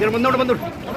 जरा बंद बंद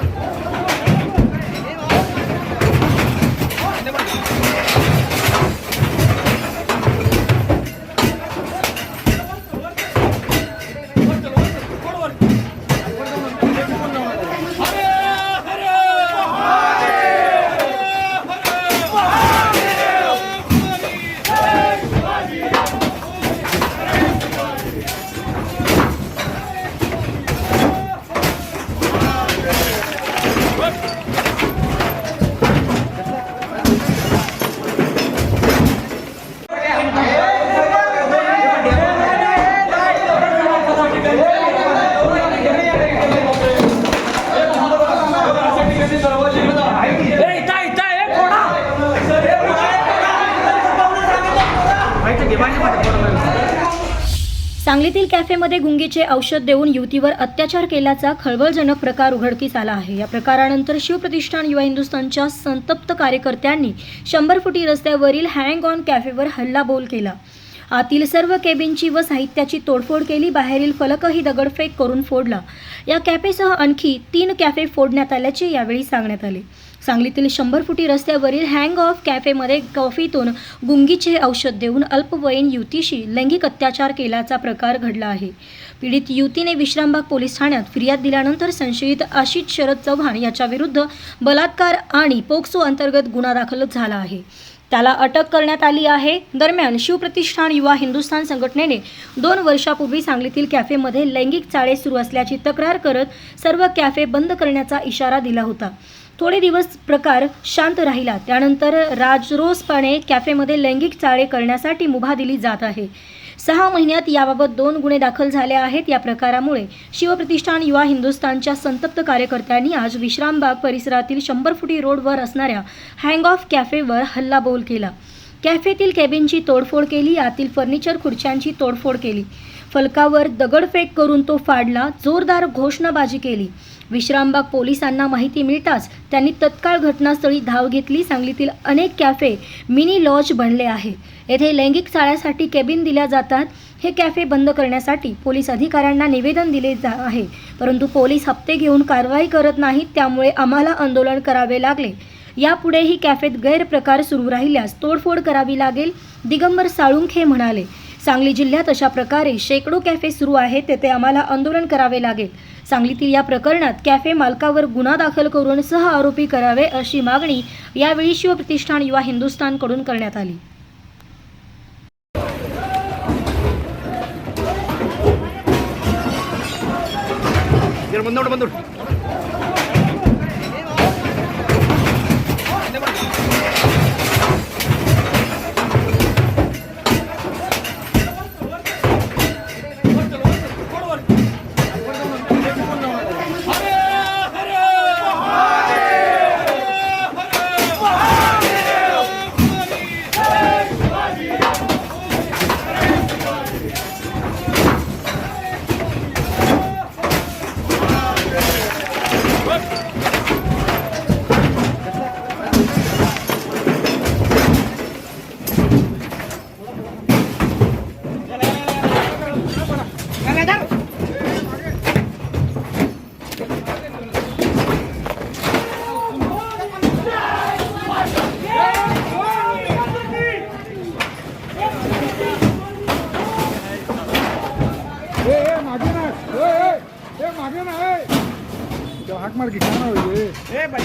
सांगलीतील कॅफेमध्ये गुंगीचे औषध देऊन युवतीवर अत्याचार केल्याचा खळबळजनक प्रकार उघडकीस आला आहे. या प्रकारानंतर शिवप्रतिष्ठान युवा हिंदुस्थानच्या संतप्त कार्यकर्त्यांनी शंभर फुटी रस्त्यावरील हँग ऑन कॅफेवर हल्लाबोल केला. आतील सर्व केबिनची व साहित्याची तोडफोड केली बाहेरील फलकही दगडफेक करून फोडला. या कॅफेसह आणखी तीन कॅफे फोडण्यात आल्याचे यावेळी सांगण्यात आले. सांगलीतील शंभर फुटी रस्त्यावरील हँग ऑफ कॅफेमध्ये कॉफीतून गुंगीचे औषध देऊन अल्पवयीन युतीशी लैंगिक अत्याचार केल्याचा प्रकार घडला आहे. पीडित युतीने विश्रामबाग पोलीस ठाण्यात फिर्याद दिल्यानंतर संशयित आशिष शरद चव्हाण याच्या विरुद्ध बलात्कार आणि पोक्सो अंतर्गत गुन्हा दाखल झाला आहे. त्याला अटक करण्यात आली आहे. दरम्यान शिवप्रतिष्ठान युवा हिंदुस्थान संघटनेने दोन वर्षापूर्वी सांगलीतील कॅफेमध्ये लैंगिक चाळे सुरू असल्याची तक्रार करत सर्व कॅफे बंद करण्याचा इशारा दिला होता. थोडे दिवस प्रकार शांत राहिला. त्यानंतर राजरोसपणे कॅफेमध्ये लैंगिक चाळे करण्यासाठी मुभा दिली जात आहे. सहा महिन्यात याबाबत दोन गुन्हे दाखल झाले आहेत या प्रकारामुळे. शिवप्रतिष्ठान युवा हिंदुस्थानच्या संतप्त कार्यकर्त्यांनी आज विश्रामबाग परिसरातील शंभर फुटी रोडवर असणाऱ्या हँग ऑफ कॅफेवर हल्लाबोल केला. कॅफेतील केबिनची तोडफोड केली यातील फर्निचर खुर्च्यांची तोडफोड केली. फलकावर दगडफेक करून तो फाडला जोरदार घोषणाबाजी केली. विश्रामबाग पोलिसांना माहिती मिळताच त्यांनी तत्काळ घटनास्थळी धाव घेतली. सांगलीतील अनेक कॅफे मिनी लॉज बनले आहे येथे लैंगिक चाळ्यासाठी केबिन दिल्या जातात. हे कॅफे बंद करण्यासाठी पोलीस अधिकाऱ्यांना निवेदन दिले जा आहे. परंतु पोलीस हप्ते घेऊन कारवाई करत नाहीत त्यामुळे आम्हाला आंदोलन करावे लागले. यापुढेही कॅफेत गैरप्रकार सुरू राहिल्यास तोडफोड करावी लागेल दिगंबर साळुंखे म्हणाले. सांगली जिल्ह्यात अशा प्रकारे शेकडो कॅफे सुरू आहेत तेथे आम्हाला आंदोलन करावे लागेल. सांगलीतील या प्रकरणात कॅफे मालकावर गुन्हा दाखल करून सह आरोपी करावे अशी मागणी यावेळी शिवप्रतिष्ठान युवा हिंदुस्थानकडून करण्यात आली. जरा बंद बंद ए ए मागे ना ए ए ए मागे ना ए तो हाक मार की काय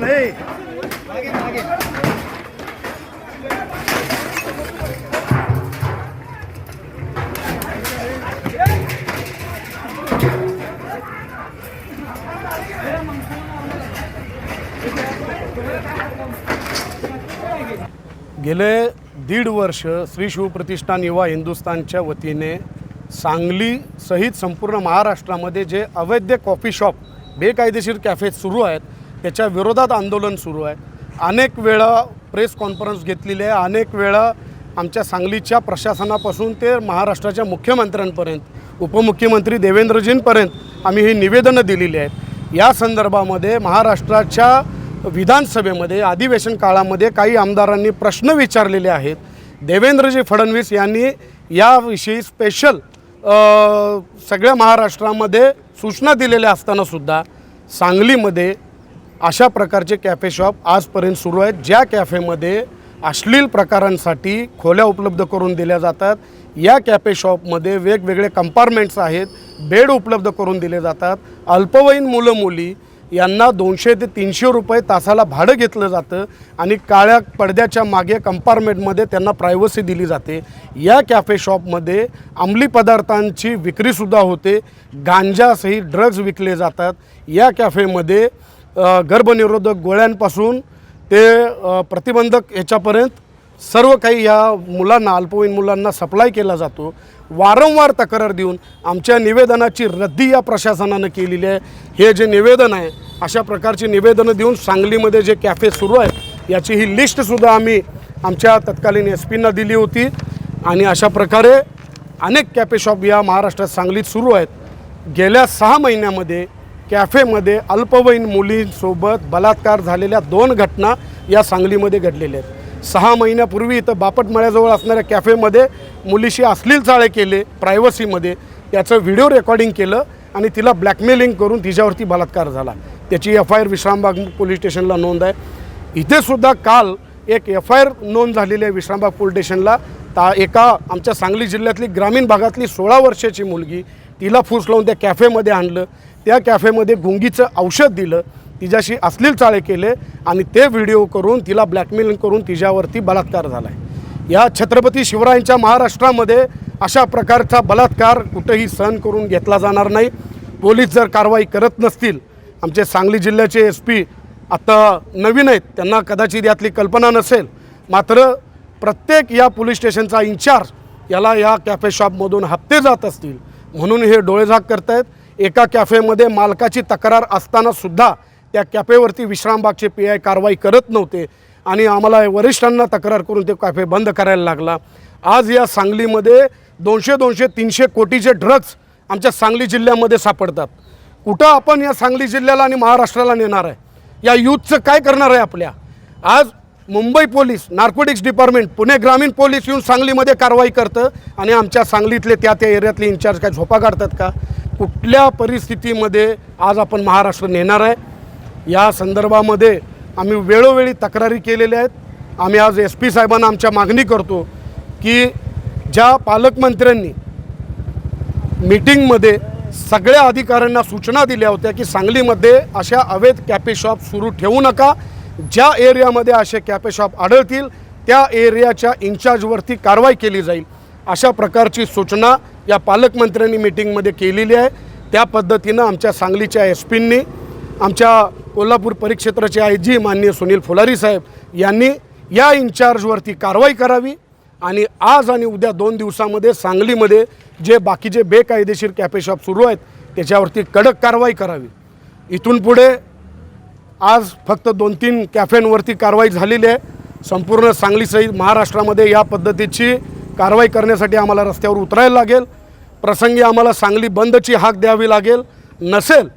नाही. गेले दीड वर्ष श्री शिवप्रतिष्ठान युवा हिंदुस्थानच्या वतीने सांगली सहित संपूर्ण महाराष्ट्रामध्ये जे अवैध कॉफी शॉप बेकायदेशीर कॅफे सुरू आहेत त्याच्या विरोधात आंदोलन सुरू आहे. अनेक वेळा प्रेस कॉन्फरन्स घेतलेली आहे. अनेक वेळा आमच्या सांगलीच्या प्रशासनापासून ते महाराष्ट्राच्या मुख्यमंत्र्यांपर्यंत उपमुख्यमंत्री देवेंद्रजींपर्यंत आम्ही ही निवेदनं दिलेली आहेत. या संदर्भामध्ये महाराष्ट्राच्या विधानसभेमध्ये अधिवेशन काळामध्ये काही आमदारांनी प्रश्न विचारलेले आहेत. देवेंद्रजी फडणवीस यांनी याविषयी स्पेशल सगळ्या महाराष्ट्रामध्ये सूचना दिलेल्या असतानासुद्धा सांगलीमध्ये अशा प्रकारचे कॅफे शॉप आजपर्यंत सुरू आहेत. ज्या कॅफेमध्ये अश्लील प्रकारांसाठी खोल्या उपलब्ध करून दिल्या जातात. या कॅफे शॉपमध्ये वेगवेगळे कंपार्टमेंट्स आहेत. बेड उपलब्ध करून दिले जातात. अल्पवयीन मुलं मुली यांना दोनशे ते तीनशे रुपये तासाला भाडं घेतलं जातं आणि काळ्या पडद्याच्या मागे कंपार्टमेंटमध्ये त्यांना प्रायव्हसी दिली जाते. या कॅफे शॉपमध्ये अंमली पदार्थांची विक्रीसुद्धा होते. गांजासही ड्रग्ज विकले जातात. या कॅफेमध्ये गर्भनिरोधक गोळ्यांपासून ते प्रतिबंधक याच्यापर्यंत सर्व काही या मुलांना अल्पवयीन मुलांना सप्लाय केला जातो. वारंवार तक्रार देऊन आमच्या निवेदनाची रद्दी या प्रशासनानं केलेली आहे. हे जे निवेदन आहे अशा प्रकारची निवेदनं देऊन सांगलीमध्ये जे कॅफे सुरू आहेत याची ही लिस्टसुद्धा आम्ही आमच्या तत्कालीन एस पींना दिली होती. आणि अशा प्रकारे अनेक कॅफे शॉप या महाराष्ट्रात सांगलीत सुरू आहेत. गेल्या सहा महिन्यामध्ये कॅफेमध्ये अल्पवयीन मुलींसोबत बलात्कार झालेल्या दोन घटना या सांगलीमध्ये घडलेल्या आहेत. सहा महिन्यापूर्वी इथं बापटमळ्याजवळ असणाऱ्या कॅफेमध्ये मुलीशी अश्लील चाळे केले प्रायव्हसीमध्ये. त्याचं व्हिडिओ रेकॉर्डिंग केलं आणि तिला ब्लॅकमेलिंग करून तिच्यावरती बलात्कार झाला. त्याची F I R Vishrambag police स्टेशनला नोंद आहे. इथेसुद्धा काल एक एफ आय आर नोंद झालेली आहे विश्रामबाग पोलीस स्टेशनला. ता एका आमच्या सांगली जिल्ह्यातली ग्रामीण भागातली सोळा वर्षाची मुलगी तिला फूस लावून त्या कॅफेमध्ये आणलं. त्या कॅफेमध्ये गुंगीचं औषध दिलं. तिच्याशी अश्लील चाळे केले आणि ते व्हिडिओ करून तिला ब्लॅकमेलिंग करून तिच्यावरती बलात्कार झाला आहे या छत्रपती शिवरायांच्या महाराष्ट्रामध्ये अशा प्रकारचा बलात्कार कुठंही सहन करून घेतला जाणार नाही. पोलीस जर कारवाई करत नसतील आमचे सांगली जिल्ह्याचे एस पी आता नवीन आहेत त्यांना कदाचित यातली कल्पना नसेल. मात्र प्रत्येक या पोलीस स्टेशनचा इन्चार्ज याला या कॅफे शॉपमधून हप्ते जात असतील. म्हणून हे डोळेझाक करतायत. एका कॅफेमध्ये मालकाची तक्रार असतानासुद्धा त्या कॅफेवरती विश्रामबागचे पी आय कारवाई करत नव्हते आणि आम्हाला वरिष्ठांना तक्रार करून ते कॅफे बंद करायला लागला. आज या सांगलीमध्ये दोनशे दोनशे तीनशे कोटीचे ड्रग्ज आमच्या सांगली जिल्ह्यामध्ये सापडतात. कुठं आपण या सांगली जिल्ह्याला आणि महाराष्ट्राला नेणार आहे? या यूथचं काय करणार आहे आपल्या? आज Mumbai police narcotics department Pune ग्रामीण पोलीस येऊन सांगलीमध्ये कारवाई करतं आणि आमच्या सांगलीतले त्या त्या एरियातले इन्चार्ज काय झोपा काढतात का? कुठल्या परिस्थितीमध्ये आज आपण महाराष्ट्र नेणार आहे? या संदर्भामध्ये आम्ही वेळोवेळी तक्रारी केलेल्या आहेत. आम्ही आज एस पी साहेबांना आमच्या मागणी करतो की ज्या पालकमंत्र्यांनी मीटिंगमध्ये सगळ्या अधिकाऱ्यांना सूचना दिल्या होत्या की सांगलीमध्ये अशा अवैध कॅफे शॉप सुरू ठेवू नका. ज्या एरियामध्ये असे कॅफे शॉप आढळतील त्या एरियाच्या इन्चार्जवरती कारवाई केली जाईल अशा प्रकारची सूचना या पालकमंत्र्यांनी मीटिंगमध्ये केलेली आहे. त्या पद्धतीनं आमच्या सांगलीच्या एस पींनी आमच्या कोल्हापूर परिक्षेत्राचे आय जी माननीय सुनील फुलारी साहेब यांनी या इन्चार्जवरती कारवाई करावी आणि आज आणि उद्या दोन दिवसामध्ये सांगलीमध्ये जे बाकीचे बेकायदेशीर कॅफेशॉप सुरू आहेत त्याच्यावरती कडक कारवाई करावी. इथून पुढे आज फक्त दोन तीन कॅफेंवरती कारवाई झालेली आहे. संपूर्ण सांगलीसहित महाराष्ट्रामध्ये या पद्धतीची कारवाई करण्यासाठी आम्हाला रस्त्यावर उतरायला लागेल. प्रसंगी आम्हाला सांगली बंदची हाक द्यावी लागेल. नसेल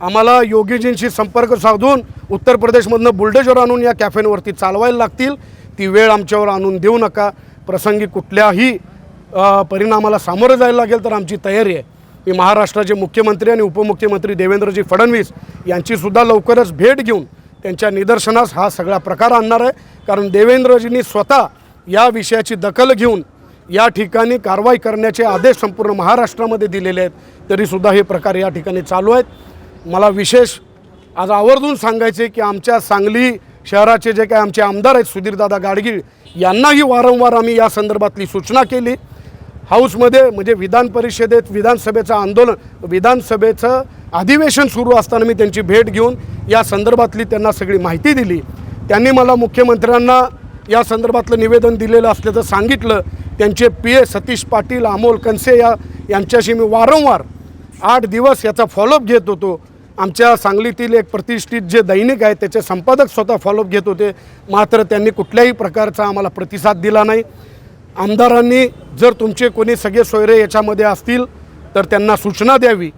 आम्हाला योगीजींशी संपर्क साधून उत्तर प्रदेशमधनं बुलडेजर आणून या कॅफेंवरती चालवायला लागतील. ती वेळ आमच्यावर आणून देऊ नका. प्रसंगी कुठल्याही परिणामाला सामोरं जायला लागेल तर आमची तयारी आहे. मी महाराष्ट्राचे मुख्यमंत्री आणि उपमुख्यमंत्री देवेंद्रजी फडणवीस यांचीसुद्धा लवकरच भेट घेऊन त्यांच्या निदर्शनास हा सगळा प्रकार आणणार आहे. कारण देवेंद्रजींनी स्वतः या विषयाची दखल घेऊन या ठिकाणी कारवाई करण्याचे आदेश संपूर्ण महाराष्ट्रामध्ये दिलेले आहेत. तरीसुद्धा हे प्रकार या ठिकाणी चालू आहेत. मला विशेष आज आवर्जून सांगायचे की आमच्या सांगली शहराचे जे काय आमचे आमदार आहेत सुधीरदादा गाडगीळ यांनाही वारंवार आम्ही या संदर्भातली सूचना केली. हाऊसमध्ये म्हणजे विधान परिषदेत विधानसभेचं आंदोलन विधानसभेचं अधिवेशन सुरू असताना मी त्यांची भेट घेऊन या संदर्भातली त्यांना सगळी माहिती दिली. त्यांनी मला मुख्यमंत्र्यांना या संदर्भातलं निवेदन दिलेलं असल्याचं सांगितलं. त्यांचे पी ए सतीश पाटील अमोल कनसे या यांच्याशी मी वारंवार आठ दिवस याचा फॉलोअप घेत होतो. आमच्या सांगलीतील एक प्रतिष्ठित जे दैनिक आहे त्याचे संपादक स्वतः फॉलोअप घेत होते. मात्र त्यांनी कुठल्याही प्रकारचा आम्हाला प्रतिसाद दिला नाही. आमदारांनी जर तुमचे कोणी सगळे सोयरे याच्यामध्ये असतील तर त्यांना सूचना द्यावी.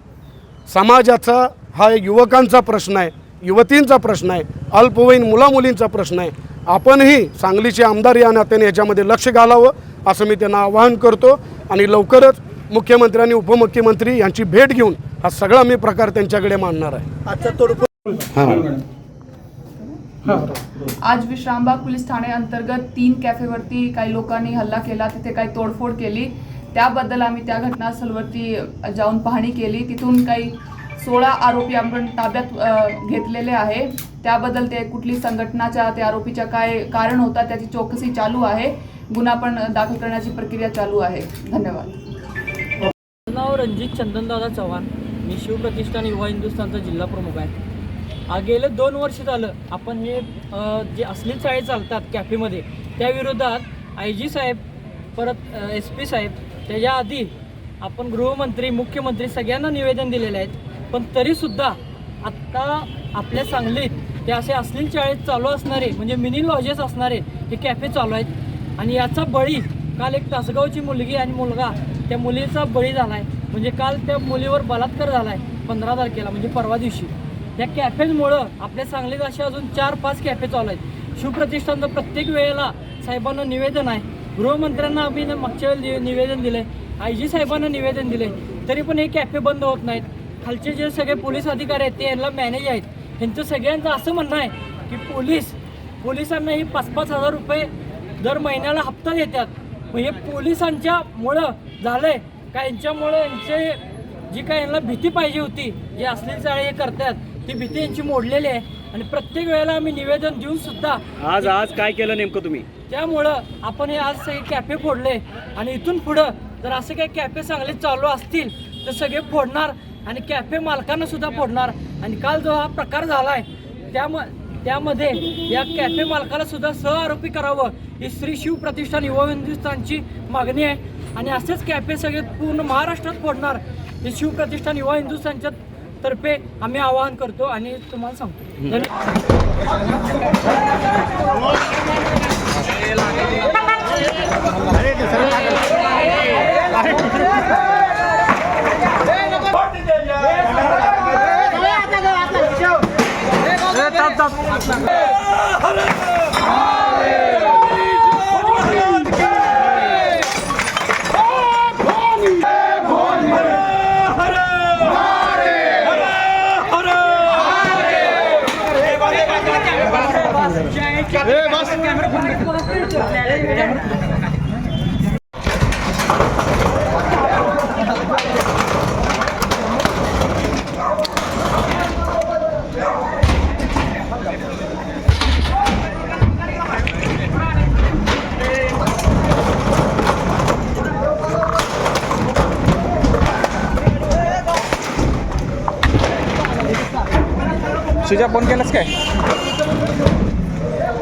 समाजाचा हा एक युवकांचा प्रश्न आहे युवतींचा प्रश्न आहे अल्पवयीन मुलामुलींचा प्रश्न आहे. आपणही सांगलीचे आमदार या नात्याने याच्यामध्ये लक्ष घालावं असं मी त्यांना आवाहन करतो. आणि लवकरच मुख्यमंत्री आणि उपमुख्यमंत्री यांची भेट घेऊन हा सगळा मी प्रकार त्यांच्याकडे मांडणार आहे. आज विश्रामबाग पोलीस ठाणे अंतर्गत तीन कॅफेवरती काही लोकांनी हल्ला केला तिथे काही तोडफोड केली. त्याबद्दल आम्ही त्या घटनास्थळवरती जाऊन पाहणी केली. तिथून काही सोळा आरोपी आपण ताब्यात घेतलेले आहे. त्याबद्दल ते कुठली संघटनाच्या त्या आरोपीच्या काय कारण होता त्याची चौकशी चालू आहे. गुन्हा पण दाखल करण्याची प्रक्रिया चालू आहे. धन्यवाद. नाव रणजित चंदनदादा चव्हाण. मी शिवप्रतिष्ठान युवा हिंदुस्थानचा जिल्हा प्रमुख आहे. आ, गेले दोन वर्ष झालं. आपण हे अ, जे अश्लील चाळे चालतात कॅफेमध्ये त्या विरोधात आय जी साहेब परत एस पी साहेब त्याच्या आधी आपण गृहमंत्री मुख्यमंत्री सगळ्यांना निवेदन दिलेले आहेत पण तरीसुद्धा आत्ता आपल्या सांगलीत ते असे अश्लील चाळे चालू असणारे म्हणजे मिनी लॉजेस असणारे हे कॅफे चालू आहेत. आणि याचा बळी काल एक तासगावची मुलगी आणि मुलगा त्या मुलीचा बळी झाला आहे म्हणजे काल त्या मुलीवर बलात्कार झाला आहे पंधरा तारखेला म्हणजे परवा दिवशी. या कॅफेजमुळं आपल्या सांगलीत असे अजून चार पाच कॅफे चालू आहेत. शिवप्रतिष्ठानचं प्रत्येक वेळेला साहेबांना निवेदन आहे. गृहमंत्र्यांना आम्ही मागच्या वेळी निवेदन दिलं आहे आय जी साहेबांना निवेदन दिले तरी पण हे कॅफे बंद होत नाहीत. खालचे जे सगळे पोलीस अधिकारी आहेत ते यांना मॅनेज आहेत. त्यांचं सगळ्यांचं असं म्हणणं आहे की पोलीस पोलिसांना ही पाच पाच हजार रुपये दर महिन्याला हप्ता देतात. मग हे पोलिसांच्या मुळं आहे का यांच्यामुळं यांचे जी काय यांना भीती पाहिजे होती जे असलेली चाळे हे करतात ती भीती यांची मोडलेली आहे. आणि प्रत्येक वेळेला आम्ही निवेदन देऊन सुद्धा आज आज काय केलं नेमकं तुम्ही? त्यामुळं आपण हे आज सगळे कॅफे फोडले. आणि इथून पुढं जर असे काही कॅफे चांगले चालू असतील तर सगळे फोडणार आणि कॅफे मालकांना सुद्धा फोडणार. आणि काल जो हा प्रकार झालाय त्याम त्यामध्ये या कॅफे मालकाला सुद्धा सह आरोपी करावं ही श्री शिव प्रतिष्ठान युवा हिंदुस्थानची मागणी आहे. आणि असेच कॅफे सगळे पूर्ण महाराष्ट्रात फोडणार हे शिव प्रतिष्ठान युवा हिंदुस्थानच्या तर्फे आम्ही आवाहन करतो आणि तुम्हाला सांगतो. तुझ्या फ़ोन केलास काय